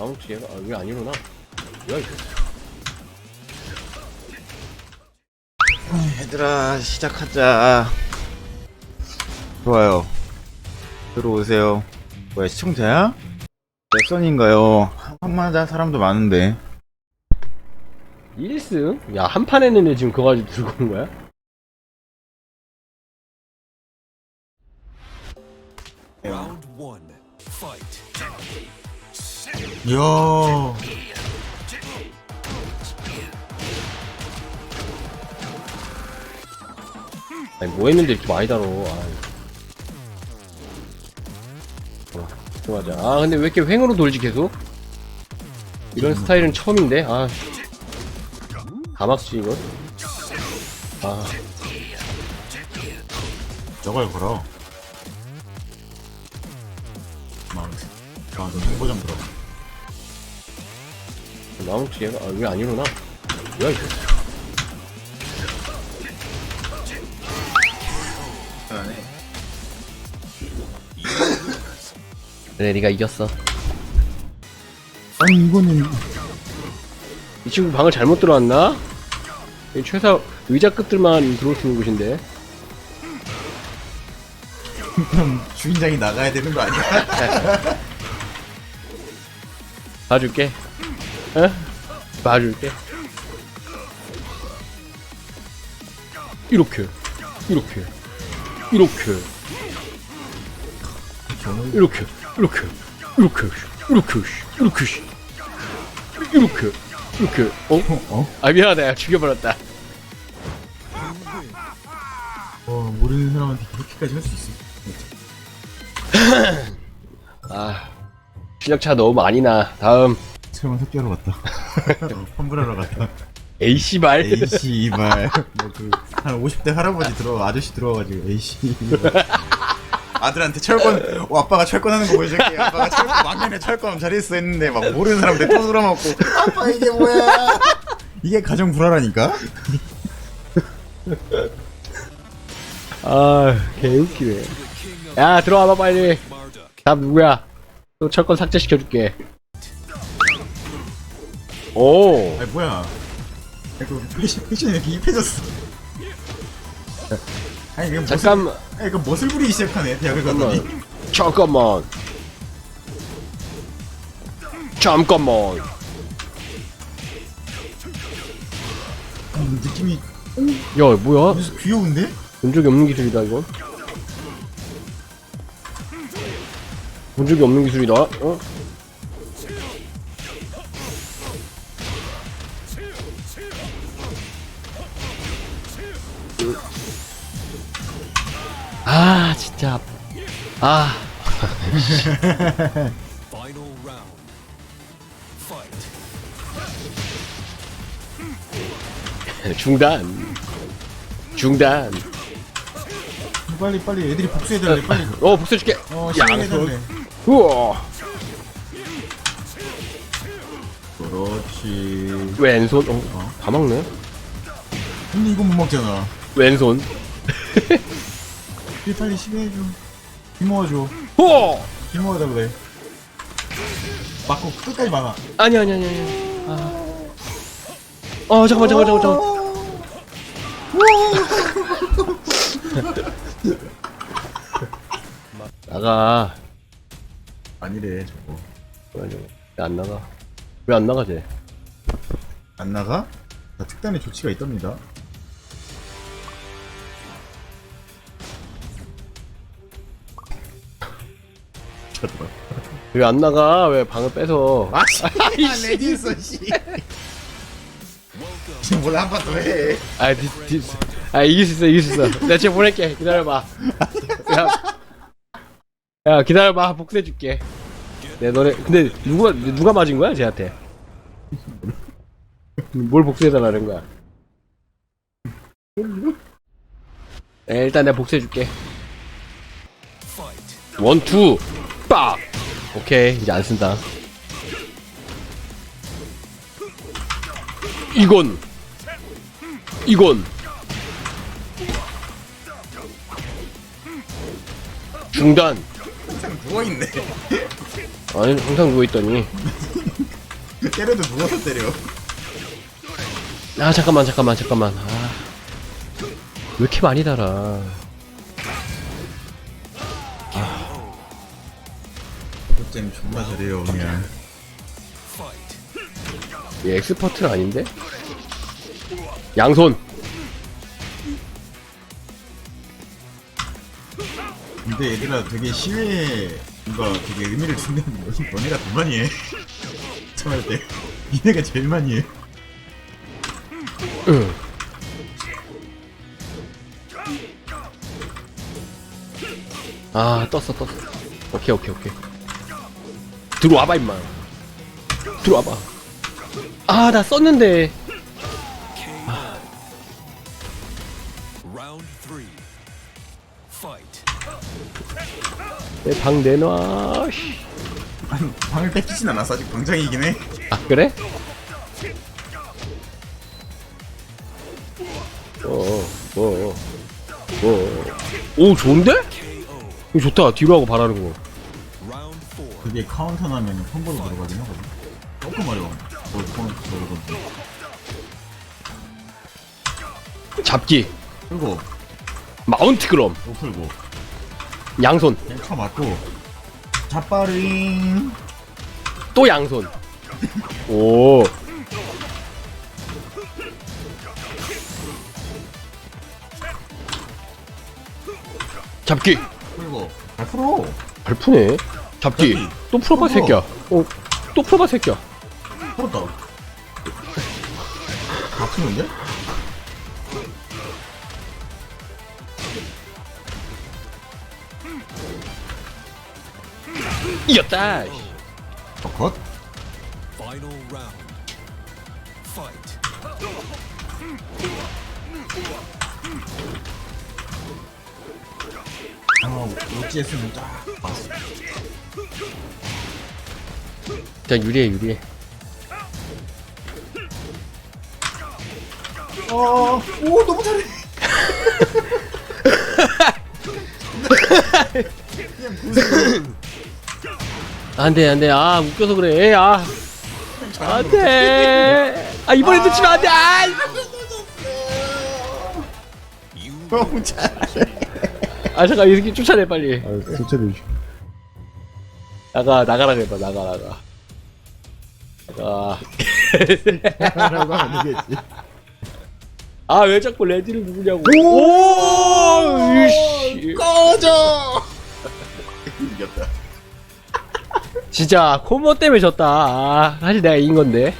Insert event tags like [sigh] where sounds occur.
나무치 얘가 아, 왜 아니구나 뭐야 이거 얘들아 시작하자 좋아요 들어오세요 뭐야 시청자야? 몇 선인가요? 한마다 사람도 많은데 1승? 야 한 판 했는데 지금 그거 가지고 들고 온 거야? One, fight. 이 야. 아니 뭐 했는데 이렇게 많이 다뤄 아이. 어, 들어가자. 아 근데 왜 이렇게 횡으로 돌지 계속? 이런 스타일은 처음인데? 아 가막지 이거? 아. 저걸 걸어. 아너 홍보 좀 들어 나무치 얘가 아, 왜안 일어나. 뭐야 이거? 그래 네가 이겼어. 아니 이거는 이 친구 방을 잘못 들어왔나? 이 최사 의자 끝들만 들어올 수 있는 곳인데. 그럼 주인장이 나가야 되는 거 아니야? 봐줄게 어? 봐줄게. 이렇게 이렇게 이렇게. 이렇게 이렇게 이렇게 이렇게 이렇게. 이렇게 이렇게. 어? 어? 아 미안하다. 야 죽여버렸다. 어 모르는 사람한테 그렇게까지 할 수 있어. 아 실력차 너무 많이 나. 다음 설마 습기하러 [laughs] 갔다. 환불하러 갔다. A씨 말. A씨 이발 뭐그한 50대 할아버지 들어 아저씨 들어와가지고 A씨 아들한테 철권 어, 아빠가 철권하는 거 보여줄게. 아빠가 철권 막년에 철권 잘했어 했는데 막 모르는 사람들 또 들어먹고 아빠 이게 뭐야? 이게 가정 불화라니까? 아 개웃기네. 야 들어와봐 빨리. 답 누구야? 또 철권 삭제시켜줄게 오. 아니 뭐야. 이거 패션 패션이 이렇게 입해졌어. 아니 이거 멋을 잠깐. 아니 이거 멋을 부리기 시작하네 대학을 갔더니. 잠깐만. 잠깐만. 음, 느낌이 야 뭐야? 무슨 귀여운데? 본 적이 없는 기술이다 이건. 본 적이 없는 기술이다 어? 진짜 아. [laughs] 중단. 중단. 빨리 빨리. 애들이 복수해달래 빨리. 어 복수해줄게. 어 양손 시원해달래 우와. 그렇지. 왼손. 어? 다 먹네. 근데 이건 못 먹잖아. 왼손 [laughs] 빨리 빨리 시계해줘. 비 모아줘. 우와 비 모아달라 그래. 맞고 끝까지 막아. 아니 아니 아니 아니. 아. 어 잠깐만 잠깐만 잠깐만 [laughs] 나가. 아니래 저거. 왜안 나가? 왜 안 나가 쟤? 안 나가? 자, 특단의 조치가 있답니다 [laughs] 왜 안 나가? 왜 방을 뺏어 아씨. [laughs] 아 레디 있어 씨. [laughs] 지금 몰라 한판 더해. 아, 디, 디, 아 이길 수 있어 이길 수 있어. 내가 지금 보낼게. 기다려봐. 야, 야 기다려봐. 복수해줄게. 내 너네 근데 누가 누가 맞은 거야 쟤한테? 뭘 복수해달라는 거야? 에, 일단 내가 복수해줄게. Fight. 원투 빡! 오케이 이제 안 쓴다. 이건. 이건. 중단. 항상 누워있네. 아니 항상 누워있더니. 때려도 누워서 때려. 아 잠깐만 잠깐만 잠깐만. 아. 왜 이렇게 많이 달아 그땐 존나 잘해요 그냥. 얘 엑스퍼트는 아닌데? 양손 근데 얘들아 되게 시외에 뭔가 되게 의미를 두는 너- [laughs] 너네가 더 많이 해. [laughs] 할 때. 니네가 제일 많이 해. 응. 아 떴어 떴어 오케이 오케이 오케이 들어와봐 임마 들어와봐 아 나 썼는데. Fight. 내방 내놔 씨. 아니 방을 뺏기진 않았어 아직 방장이긴 해. 아 그래? 어어어어 오 좋은데? KO. 이거 좋다 뒤로 하고 바라는 거. 그게 카운터 나면 콤보로 들어가긴 하거든. 조금 어려워. 뭐 카운터 들어가거든. 잡기. 그리고. 마운트 그럼. 또 풀고. 양손. 그냥 쳐 맞고. 자빠링. 또 양손. [laughs] 오. 잡기. 그리고. 잘 풀어. 잘 푸네 잡기 잡기. 또 풀어봐 또 풀어. 새끼야 어 또 풀어봐 새끼야 풀었다. 다 푸는데? 이겼다 씨. 어, 컷? Final round. Fight. 아, OGS는 쫙 봤어. 자 유리해 유리해 어, 오, 너무 잘해. 그냥 구슬. 안돼 안돼 아 웃겨서 그래 아 안돼 아 이번에도 치면 안돼 아 You 너무 잘해. 아 잠깐 이 새끼 쫓아내 빨리. 아, 쫓아내 나가 나가라 그래봐 나가 나가. 나가. 라고 하면 되겠지. 아 왜 자꾸 레디를 누구냐고. 오! 이씨. 꺼져! 이겼다. 진짜 코모 때문에 졌다. 아, 사실 내가 이긴 건데